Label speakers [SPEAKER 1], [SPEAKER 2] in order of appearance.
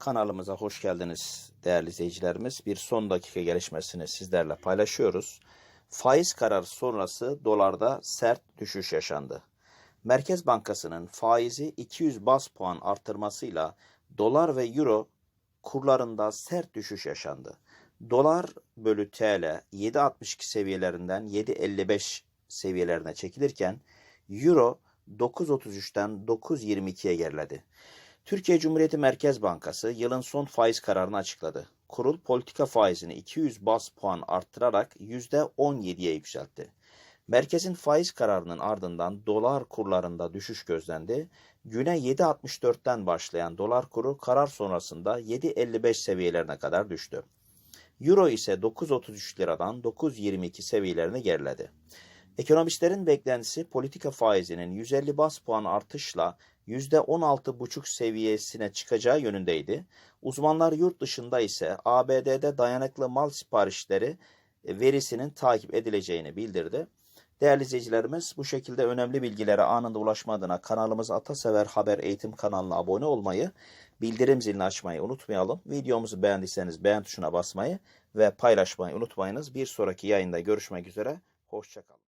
[SPEAKER 1] Kanalımıza hoş geldiniz değerli izleyicilerimiz. Bir son dakika gelişmesini sizlerle paylaşıyoruz. Faiz kararı sonrası dolarda sert düşüş yaşandı. Merkez Bankası'nın faizi 200 bas puan artırmasıyla dolar ve euro kurlarında sert düşüş yaşandı. Dolar bölü TL 7.62 seviyelerinden 7.55 seviyelerine çekilirken euro 9.33'ten 9.22'ye geriledi. Türkiye Cumhuriyeti Merkez Bankası yılın son faiz kararını açıkladı. Kurul politika faizini 200 bas puan arttırarak %17'ye yükseltti. Merkezin faiz kararının ardından dolar kurlarında düşüş gözlendi. Güne 7.64'ten başlayan dolar kuru karar sonrasında 7.55 seviyelerine kadar düştü. Euro ise 9.33 liradan 9.22 seviyelerine geriledi. Ekonomistlerin beklentisi politika faizinin 150 bas puan artışla %16,5 seviyesine çıkacağı yönündeydi. Uzmanlar yurt dışında ise ABD'de dayanıklı mal siparişleri e, verisinin takip edileceğini bildirdi. Değerli izleyicilerimiz bu şekilde önemli bilgilere anında ulaşma adına kanalımız Atasever Haber Eğitim kanalına abone olmayı, bildirim zilini açmayı unutmayalım. Videomuzu beğendiyseniz beğen tuşuna basmayı ve paylaşmayı unutmayınız. Bir sonraki yayında görüşmek üzere. Hoşçakalın.